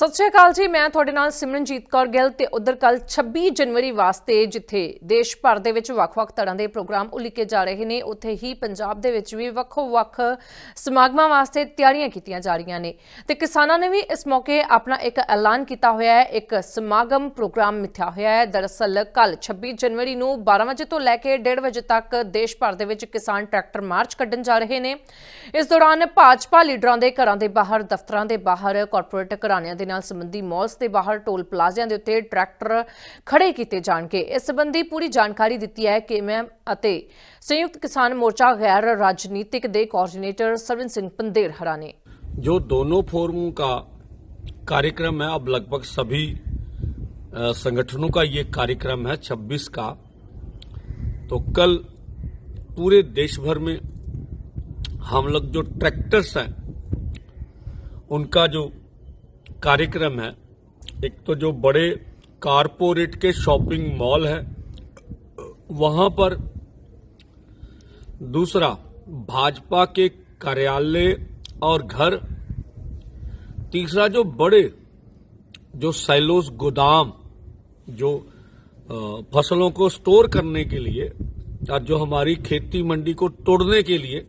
ਸਤਿ ਸ਼੍ਰੀ ਅਕਾਲ ਜੀ, ਮੈਂ ਤੁਹਾਡੇ ਨਾਲ ਸਿਮਰਨਜੀਤ ਕੌਰ ਗਿੱਲ ਤੇ ਉਧਰ ਕੱਲ 26 ਜਨਵਰੀ ਵਾਸਤੇ ਜਿੱਥੇ ਦੇਸ਼ ਭਰ ਦੇ ਵਿੱਚ ਵੱਖ-ਵੱਖ ਤਰ੍ਹਾਂ ਦੇ ਪ੍ਰੋਗਰਾਮ ਉਲੀਕੇ ਜਾ ਰਹੇ ਨੇ, ਉੱਥੇ ਹੀ ਪੰਜਾਬ ਦੇ ਵਿੱਚ ਵੀ ਵੱਖੋ-ਵੱਖ ਸਮਾਗਮਾਂ ਵਾਸਤੇ ਤਿਆਰੀਆਂ ਕੀਤੀਆਂ ਜਾ ਰਹੀਆਂ ਨੇ। ਤੇ ਕਿਸਾਨਾਂ ਨੇ ਵੀ ਇਸ ਮੌਕੇ ਆਪਣਾ ਇੱਕ ਐਲਾਨ ਕੀਤਾ ਹੋਇਆ ਹੈ, ਇੱਕ ਸਮਾਗਮ ਪ੍ਰੋਗਰਾਮ ਮਿੱਥਿਆ ਹੋਇਆ ਹੈ। ਦਰਅਸਲ ਕੱਲ 26 ਜਨਵਰੀ ਨੂੰ 12 ਵਜੇ ਤੋਂ ਲੈ ਕੇ 1:30 ਵਜੇ ਤੱਕ ਦੇਸ਼ ਭਰ ਦੇ ਵਿੱਚ ਕਿਸਾਨ ਟਰੈਕਟਰ ਮਾਰਚ ਕੱਢਣ ਜਾ ਰਹੇ ਨੇ। ਇਸ ਦੌਰਾਨ ਭਾਜਪਾ ਲੀਡਰਾਂ ਦੇ ਘਰਾਂ ਦੇ ਬਾਹਰ, ਦਫ਼ਤਰਾਂ ਦੇ ਬਾਹਰ, ਕਾਰਪੋਰੇਟ ਘਰਾਣਿਆਂ ਦੇ ਨਾਲ ਸੰਬੰਧੀ ਮਾਲਸ ਦੇ ਬਾਹਰ ਟੋਲ ਪਲਾਜ਼ਿਆਂ ਦੇ ਉੱਤੇ ਟਰੈਕਟਰ ਖੜੇ ਕੀਤੇ ਜਾਣਗੇ ਇਸ ਸੰਬੰਧੀ ਪੂਰੀ ਜਾਣਕਾਰੀ ਦਿੱਤੀ ਹੈ ਕਿ ਮੈਂ ਅਤੇ ਸੰਯੁਕਤ ਕਿਸਾਨ ਮੋਰਚਾ ਗੈਰ ਰਾਜਨੀਤਿਕ ਦੇ ਕੋਆਰਡੀਨੇਟਰ ਸਰਵਨ ਸਿੰਘ ਪੰਦੇਰ ਹਰਾ ਨੇ जो दोनों फोरमों का कार्यक्रम है अब लगभग सभी अ, संगठनों का ये कार्यक्रम है 26 का तो कल पूरे देश भर में हम लोग जो ट्रैक्टर्स हैं उनका जो कार्यक्रम है। एक तो जो बड़े कारपोरेट के शॉपिंग मॉल है, वहाँ पर दूसरा भाजपा के कार्यालय और घर, तीसरा जो बड़े, जो सैलोस गोदाम, जो फ़सलों को स्टोर करने के लिए और जो हमारी खेती मंडी को तोड़ने के लिए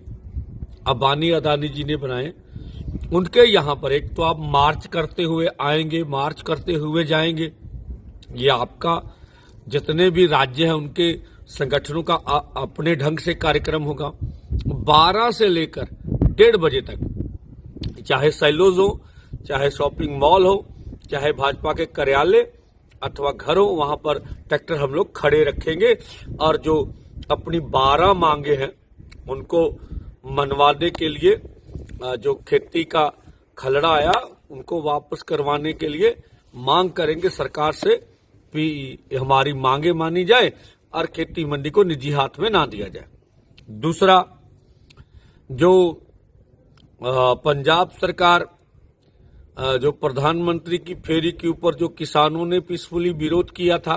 अबानी अदानी जी ने बनाए उनके यहाँ पर एक तो आप मार्च करते हुए आएँगे, मार्च करते हुए जाएँगे। ये आपका जितने भी राज्य हैं, उनके संगठनों का अ- अपने ढंग से कार्यक्रम होगा। 12 से लेकर डेढ़ बजे तक, चाहे सैलोज हो, चाहे शॉपिंग मॉल हो, चाहे भाजपा के कार्यालय अथवा घर हो, वहाँ पर ट्रैक्टर हम लोग खड़े रखेंगे। और जो अपनी बारह मांगे हैं, उनको मनवाने के लिए जो खेती का खलड़ा आया, उनको वापस करवाने के लिए मांग करेंगे सरकार से भी हमारी मांगे मानी जाए और खेती मंडी को निजी हाथ में ना दिया जाए। दूसरा, जो पंजाब सरकार जो प्रधानमंत्री की फेरी के ऊपर जो किसानों ने पीसफुली विरोध किया था,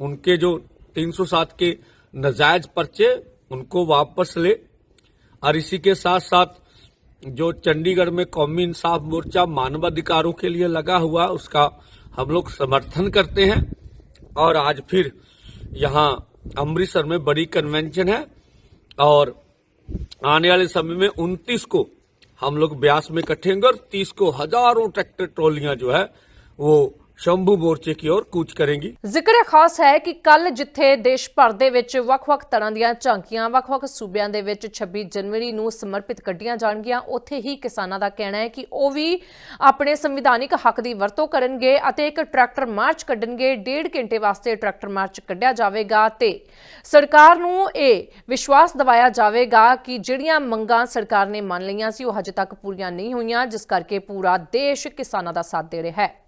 उनके जो 307 के नजायज पर्चे, उनको वापस ले और इसी के साथ साथ जो चंडीगढ़ में कौमी इंसाफ मोर्चा मानवाधिकारों के लिए लगा हुआ, उसका हम लोग समर्थन करते हैं। और आज फिर यहाँ अमृतसर में बड़ी कन्वेंशन है और आने वाले समय में 29 को हम लोग ब्यास में इकट्ठे होंगे और 30 को हज़ारों ट्रैक्टर ट्रॉलियाँ जो है, वो ਸ਼ੰਭੂ ਮੋਰਚੇ ਕੀ ओर ਕੂਚ ਕਰੇਗੀ? ਜ਼ਿਕਰ ਖਾਸ ਹੈ ਕਿ ਕੱਲ ਜਿੱਥੇ ਦੇਸ਼ ਭਰ ਦੇ ਵਿੱਚ ਵੱਖ-ਵੱਖ ਤਰ੍ਹਾਂ ਦੀਆਂ ਝਾਂਕੀਆਂ, ਵੱਖ-ਵੱਖ ਸੂਬਿਆਂ ਦੇ ਵਿੱਚ 26 ਜਨਵਰੀ ਨੂੰ ਸਮਰਪਿਤ ਕੱਢੀਆਂ ਜਾਣਗੀਆਂ, ਉੱਥੇ ਹੀ ਕਿਸਾਨਾਂ ਦਾ ਕਹਿਣਾ ਹੈ ਕਿ ਉਹ ਵੀ ਆਪਣੇ ਸੰਵਿਧਾਨਿਕ ਹੱਕ ਦੀ ਵਰਤੋਂ ਕਰਨਗੇ ਅਤੇ ਇੱਕ ਟਰੈਕਟਰ ਮਾਰਚ ਕੱਢਣਗੇ, ਡੇਢ ਘੰਟੇ ਵਾਸਤੇ ਟਰੈਕਟਰ ਮਾਰਚ ਕੱਢਿਆ ਜਾਵੇਗਾ ਤੇ ਸਰਕਾਰ ਨੂੰ ਇਹ ਵਿਸ਼ਵਾਸ ਦਿਵਾਇਆ ਜਾਵੇਗਾ ਕਿ ਜਿਹੜੀਆਂ ਮੰਗਾਂ ਸਰਕਾਰ ਨੇ ਮੰਨ ਲਈਆਂ ਸੀ, ਉਹ ਹਜੇ ਤੱਕ ਪੂਰੀਆਂ ਨਹੀਂ ਹੋਈਆਂ, ਜਿਸ ਕਰਕੇ ਪੂਰਾ ਦੇਸ਼ ਕਿਸਾਨਾਂ ਦਾ ਸਾਥ ਦੇ ਰਿਹਾ ਹੈ।